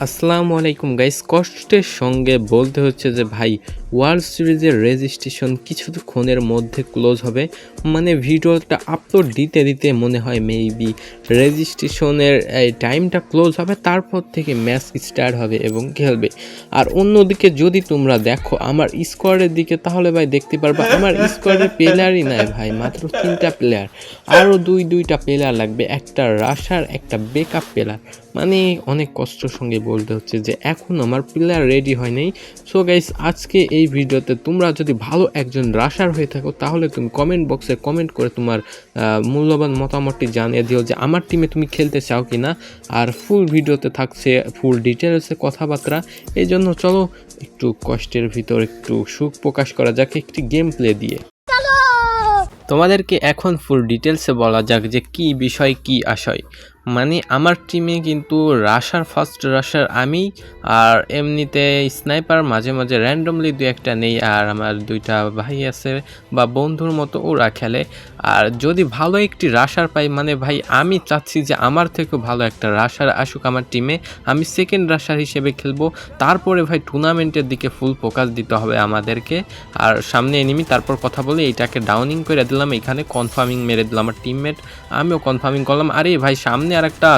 আসসালামু আলাইকুম গাইস কষ্টের সঙ্গে বলতে হচ্ছে যে ভাই ওয়ার্ল্ড সিরিজের রেজিস্ট্রেশন কিছুক্ষণের মধ্যে ক্লোজ হবে। মানে ভিডিওটা আপলোড দিতে দিতে মনে হয় মেবি রেজিস্ট্রেশনের এই টাইমটা ক্লোজ হবে, তারপর থেকে ম্যাচ স্টার্ট হবে এবং খেলবে। আর অন্যদিকে যদি তোমরা দেখো আমার স্কোয়াডের দিকে, তাহলে ভাই দেখতে পারবা আমার স্কোয়াডের প্লেয়ারই নাই ভাই, মাত্র তিনটা প্লেয়ার আরও দুই, দুইটা প্লেয়ার লাগবে, একটা রাশার একটা বেকআপ প্লেয়ার মানে অনেক কষ্টের সঙ্গে বলতে হচ্ছে যে, এখন আমার প্লেয়ার রেডি হয় নাই। সো গাইস আজকে এই ভিডিওতে তোমরা যদি ভালো একজন রাশার হয়ে থাকো, তাহলে তুমি কমেন্ট বক্সে কমেন্ট করে তোমার মূল্যবান মতামতটি জানিয়ে দিও যে আমার টিমে তুমি খেলতে চাও কি না আর ফুল ভিডিওতে থাকছে ফুল ডিটেলসে কথাবার্তা। এই জন্য চলো একটু কষ্টের ভিতর একটু সুখ প্রকাশ করা যাক একটি গেম প্লে দিয়ে। তোমাদেরকে এখন ফুল ডিটেলসে বলা যাক যে কি বিষয়, কি আশয়। মানে আমার টিমে কিন্তু রাশার ফার্স্ট রাশার আমি, আর এমনিতে স্নাইপার মাঝে মাঝে র্যান্ডমলি দু একটা নেই, আর আমার দুইটা ভাই আছে বা বন্ধুর মতো ওরা খেলে। আর যদি ভালো একটি রাশার পাই মানে ভাই আমি চাচ্ছি যে আমার থেকেও ভালো একটা রাশার আসুক আমার টিমে আমি সেকেন্ড রাশার হিসেবে খেলব। তারপরে ভাই টুর্নামেন্টের দিকে ফুল ফোকাস দিতে হবে আমাদেরকে। আর সামনে এনিমি তারপর কথা বলে এইটাকে ডাউনিং করে দিলাম, এখানে কনফার্মিং মেরে দিলাম আমার টিমমেট আমিও কনফার্মিং করলাম। আরে ভাই সামনে আর একটা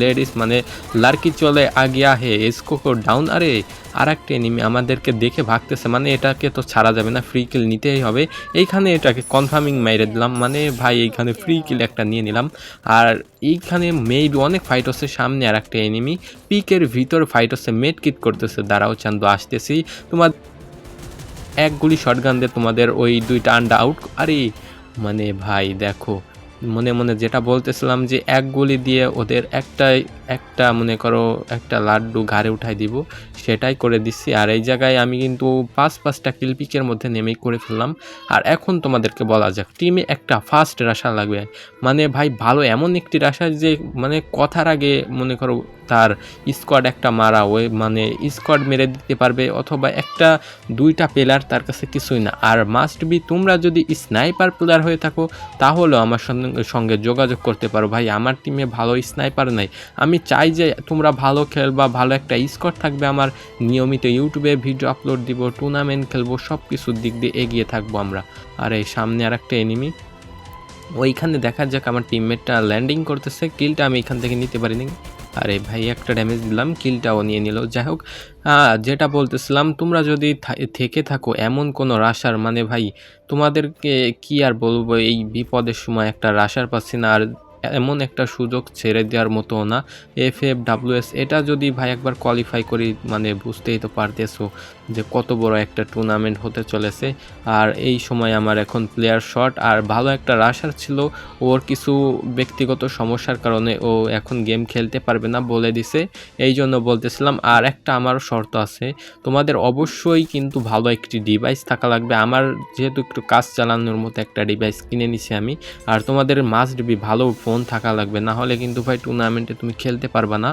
লেডিস মানে লার্কি চলে আগিয়া হে এসকোকো ডাউন আরে আর একটা এনিমি আমাদেরকে দেখে ভাগতেছে মানে এটাকে তো ছাড়া যাবে না ফ্রি কিল নিতেই হবে। এইখানে এটাকে কনফার্মিং মেরে দিলাম মানে ভাই এইখানে ফ্রি কিল একটা নিয়ে নিলাম। আর এইখানে মেবি অনেক ফাইট হচ্ছে সামনে আর একটা এনিমি পিকের ভিতর ফাইট হচ্ছে মেড কিট করতেছে, দাঁড়াও চান্দু, আসতেছি। তোমার এক গুলি শটগান দিয়ে তোমাদের ওই দুইটা আন্ডা আউট আরে মানে ভাই দেখো মনে মনে যেটা বলতেছিলাম যে এক গুলি দিয়ে ওদের একটাই একটা, মনে করো, একটা লাড্ডু ঘাড়ে উঠাই দিব, সেটাই করে দিচ্ছি। আর এই জায়গায় আমি কিন্তু পাঁচ, পাঁচটা কিলপিকের মধ্যে নেমেই করে ফেললাম। আর এখন তোমাদেরকে বলা যাক, টিমে একটা ফার্স্ট রাশা লাগবে। মানে ভাই, ভালো এমন একটি রাশা যে মানে কথার আগে, মনে করো, তার স্কোয়াড একটা মারা ওই মানে স্কোয়াড মেরে দিতে পারবে, অথবা একটা, দুইটা প্লেয়ার তার কাছে কিছুই না। আর মাস্ট বি তোমরা যদি স্নাইপার প্লেয়ার হয়ে থাকো, তাহলেও আমার সঙ্গে- যোগাযোগ করতে পারো। ভাই, আমার টিমে ভালো স্নাইপার নাই। আমি চাই যে তোমরা ভালো খেলবা, ভালো একটা স্কোয়াড থাকবে, আমার নিয়মিত ইউটিউবে ভিডিও আপলোড দিব টুর্নামেন্ট খেলব সব কিছুর দিক দিয়ে এগিয়ে থাকব আমরা। আর এই সামনে আর একটা এনিমি ওইখানে দেখা যাক আমার টিমমেটটা ল্যান্ডিং করতেছে কিলটা আমি এখান থেকে নিতে পারিনি। আরে ভাই, একটা ড্যামেজ দিলাম কিলটাও নিয়ে নিল। যাই হোক যেটা বলতেছিলাম, তোমরা যদি থেকে থাকো এমন কোনো রাশার মানে ভাই, তোমাদেরকে কি আর বলব, এই বিপদের সময় একটা রাশার পাচ্ছি না, আর এমন একটা সুযোগ ছেড়ে দেওয়ার মতো না। এফ এফ ডাব্লিউএস এটা যদি ভাই একবার কোয়ালিফাই করি মানে বুঝতেই তো পারতেছো যে কত বড় একটা টুর্নামেন্ট হতে চলেছে। আর এই সময় আমার এখন প্লেয়ার শট আর ভালো একটা রাশার ছিল। ওর কিছু ব্যক্তিগত সমস্যার কারণে ও এখন গেম খেলতে পারবে না বলে দিছে। এই জন্য বলতেছিলাম, আর একটা আমার শর্ত আছে। তোমাদের অবশ্যই কিন্তু ভালো একটি ডিভাইস থাকা লাগবে। আমার যেহেতু একটু কাজ চালানোর মতো একটা ডিভাইস কিনে নিছি আমি। আর তোমাদের মাস্ট বি ভালো ফোন থাকা লাগবে। না হলে কিন্তু ভাই টুর্নামেন্টে তুমি খেলতে পারবা না।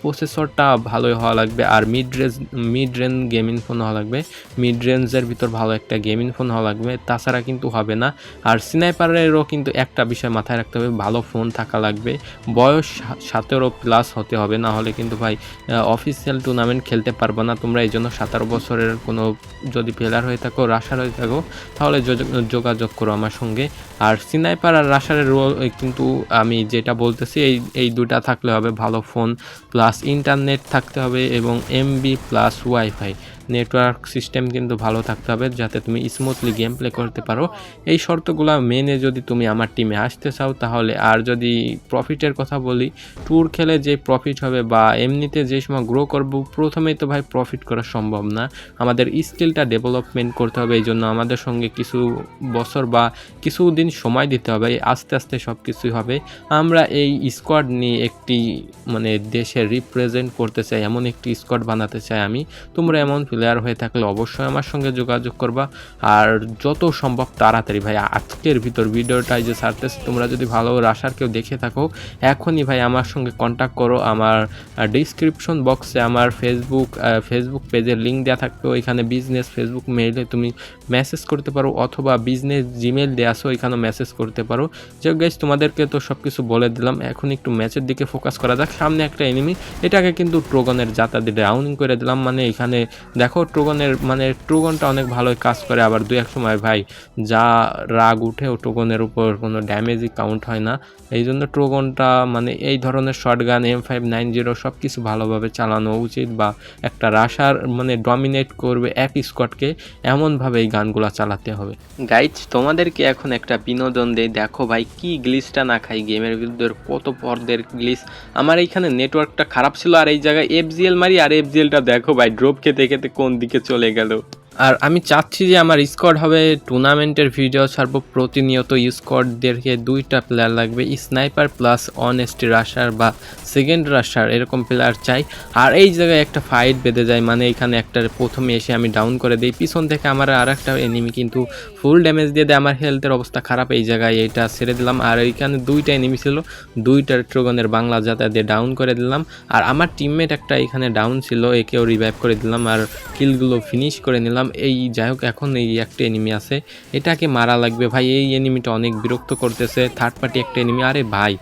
প্রসেসরটা ভালোই হওয়া লাগবে আর mid range mid range gaming phone হওয়া লাগবে। মিড রেঞ্জের ভিতর ভালো একটা গেমিং ফোন হওয়া লাগবে। তাছাড়া কিন্তু হবে না। আর স্নাইপারেরও কিন্তু একটা বিষয় মাথায় রাখতে হবে, ভালো ফোন থাকা লাগবে। বয়স সতেরো প্লাস হতে হবে। না হলে কিন্তু ভাই অফিসিয়াল টুর্নামেন্ট খেলতে পারব না। তোমরা এই জন্য সতেরো বছরের কোনো যদি প্লেয়ার হয়ে থাকো রাশার হয়ে থাকো, তাহলে যোগাযোগ করো আমার সঙ্গে। আর স্নাইপার আর রাশারের রোল কিন্তু আমি যেটা বলতেছি, এই এই দুটা থাকলে হবে ভালো ফোন, প্লাস ইন্টারনেট থাকতে হবে এবং MB plus wifi network system কিন্তু ভালো থাকতে হবে যাতে তুমি স্মুথলি গেম প্লে করতে পারো। এই শর্তগুলো মেনে যদি তুমি আমার টিমে আসতে চাও, তাহলে আর যদি প্রফিটের কথা বলি ট্যুর খেলে যে প্রফিট হবে বা এমনিতে যে সময় গ্রো করব, প্রথমেই তো ভাই প্রফিট করা সম্ভব না। আমাদের স্কিলটা ডেভেলপমেন্ট করতে হবে এই জন্য আমাদের সঙ্গে কিছু বছর বা কিছু দিন সময় দিতে হবে, আস্তে আস্তে সব কিছুই হবে। আমরা এই স্কোয়াড নিয়ে একটি মানে দেশে রিপ্রেজেন্ট করতে চাই, এমন একটি স্কোয়াড বানাতে চাই আমি। তোমরা এমন প্লেয়ার হয়ে থাকলে অবশ্যই আমার সঙ্গে যোগাযোগ করবা। আর যত সম্ভব তাড়াতাড়ি ভাই, আজকের ভিতর ভিডিওটা এই যে ছাড়তেছে তোমরা যদি ভালো রাশার কেউ দেখে থাকো, এখনই ভাই আমার সঙ্গে কন্ট্যাক্ট করো। আমার ডিসক্রিপশন বক্সে আমার ফেসবুক ফেসবুক পেজের লিঙ্ক দেওয়া থাকবে। ওইখানে বিজনেস ফেসবুক মেইলে তুমি মেসেজ করতে পারো অথবা বিজনেস জিমেল দেওয়া আসো ওইখানে মেসেজ করতে পারো। যে গাইজ তোমাদেরকে তো সব কিছু বলে দিলাম। এখন একটু ম্যাচের দিকে ফোকাস করা যাক। সামনে একটা এনিমি এটাকে কিন্তু ট্রোগনের জাতা দিয়ে ডাউনিং করে দিলাম। মানে এখানে দেখো ট্রোগনের মানে ট্রোগনটা অনেক ভালোই কাজ করে, আবার দু এক সময় ভাই যা রাগ উঠে ট্রোগনের উপর কোনো ড্যামেজই কাউন্ট হয় না। এই জন্য ট্রোগনটা মানে এই ধরনের short gun M five nine zero সব কিছু ভালোভাবে চালানো উচিত বা একটা রাশার মানে ডমিনেট করবে এক স্কটকে এমনভাবে এই গানগুলো চালাতে হবে। গাইজ তোমাদেরকে এখন একটা বিনোদন দেই। দেখো ভাই, কি গ্লিচটা না খাই গেমের বিরুদ্ধে, কত পর্দের গ্লিচ আমার এইখানে নেটওয়ার্কটা খারাপ ছিল আর এই জায়গায় এফজিএল মারি, আর এফজিএলটা দেখো ভাই ড্রপ খেতে খেতে কোন দিকে চলে গেল? আর আমি চাচ্ছি যে আমার স্কোয়াড হবে টুর্নামেন্টের ভিডিও ছাড়বো প্রতিনিয়ত স্কোয়াডদেরকে দুইটা প্লেয়ার লাগবে। স্নাইপার প্লাস অনেস্টি রাশার বা সেকেন্ড রাশার এরকম প্লেয়ার চাই। আর এই জায়গায় একটা ফাইট বেঁধে যায় মানে এখানে একটা প্রথমে এসে আমি ডাউন করে দিই। পিছন থেকে আমার আর একটা এনিমি কিন্তু ফুল ড্যামেজ দিয়ে দেয়। আমার হেলথের অবস্থা খারাপ এই জায়গায় এইটা ছেড়ে দিলাম। আর এইখানে দুইটা এনিমি ছিল, দুইটা ট্রোগনের বাংলা যাতায়াত দিয়ে ডাউন করে দিলাম। আর আমার টিমমেট একটা এখানে ডাউন ছিল, একেও রিভাইভ করে দিলাম। আর কিলগুলো ফিনিশ করে নিলাম। এই যাই হোক, এখন এই একটা এনিমি আছে, এটাকে মারা লাগবে। ভাই, এই এনিমিটা অনেক বিরক্ত করতেছে থার্ড পার্টি একটা এনিমি আরে ভাই,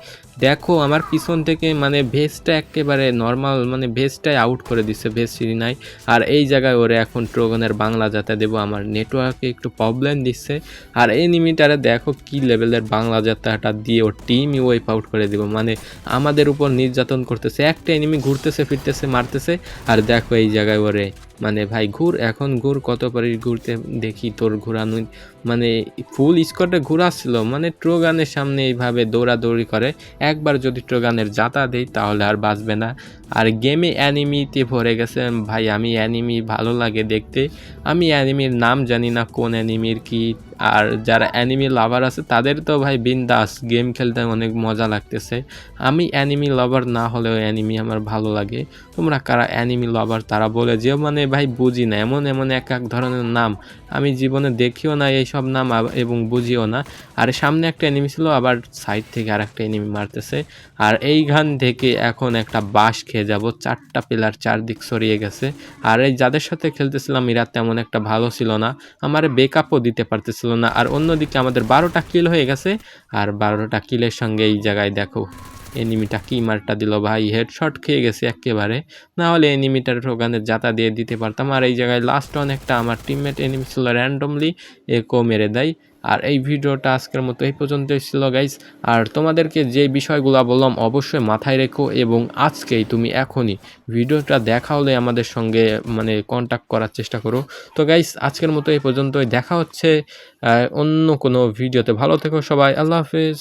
দেখো, আমার পিছন থেকে মানে ভেস্টটা একেবারে নর্মাল মানে ভেস্টটাই আউট করে দিচ্ছে ভেস্ট নাই আর এই জায়গায় ওরে এখন ট্রোগনের বাংলা যাতে দেবো, আমার নেটওয়ার্কে একটু প্রবলেম দিচ্ছে। আর এই নিমিটারে দেখো কি লেভেলের বাংলা যাত্রাটা দিয়ে ওর টিমই ওয়াইপ আউট করে দিব। মানে আমাদের উপর নির্যাতন করতেছে, একটা এনিমি ঘুরতেছে, ফিরতেছে, মারতেছে। আর দেখো এই জায়গায় ওরে মানে ভাই, ঘুর, এখন ঘুর, কত পারি ঘুরতে দেখি তোর ঘুরানো মানে ফুল স্কোয়াডে ঘুরাচ্ছিল মানে ট্রোগানের সামনে এইভাবে দৌড়াদৌড়ি করে। একবার যদি ট্রোগানের যাতা দেই, তাহলে আর বাঁচবে না। আর গেমে অ্যানিমিতে ভরে গেছে, ভাই, আমি অ্যানিমি ভালো লাগে দেখতে। আমি অ্যানিমির নাম জানি না, কোন অ্যানিমির কি আর যারা অ্যানিমি লাভার আছে, তাদের তো ভাই বিন্দাস গেম খেলতে অনেক মজা লাগতেছে। আমি অ্যানিমি লাভার না হলেও অ্যানিমি আমার ভালো লাগে। তোমরা কারা অ্যানিমি লাভার তারা বলে যে মানে ভাই বুঝি না, এমন এমন এক এক ধরনের নাম। আমি জীবনে দেখিও না এইসব নাম এবং বুঝিও না। আর সামনে একটা এনিমি ছিল, আবার সাইড থেকে আর একটা এনিমি মারতেছে। আর এইখান থেকে এখন একটা বাস খেয়ে যাব, চারটা পিলার চারদিক সরিয়ে গেছে। আর এই যাদের সাথে খেলতেছিলাম, এরা তেমন একটা ভালো ছিল না। আমার বেকআপও দিতে পারতেছিল না আর অন্যদিকে আমাদের বারোটা কিল হয়ে গেছে। আর বারোটা কিলের সঙ্গে এই জায়গায় দেখো, এনিমিটা কি মারটা দিল ভাই হেডশট খেয়ে গেছে একেবারে। না হলে এনিমিটার ওখানে যাতা দিয়ে দিতে পারতাম। আর এই জায়গায় লাস্ট অনেকটা আমার টিমমেট এনিমি ছিল র্যান্ডমলি এ কো মেরে দেয়। আর এই ভিডিওটা আজকের মতো এই পর্যন্তই ছিল গাইস আর তোমাদেরকে যে বিষয়গুলো বললাম অবশ্যই মাথায় রেখো এবং আজকেই তুমি এখনই ভিডিওটা দেখা হলে আমাদের সঙ্গে মানে কন্ট্যাক্ট করার চেষ্টা করো। তো গাইস আজকের মতো এই পর্যন্তই। দেখা হচ্ছে অন্য কোনো ভিডিওতে। ভালো থেকো সবাই। আল্লাহ হাফেজ।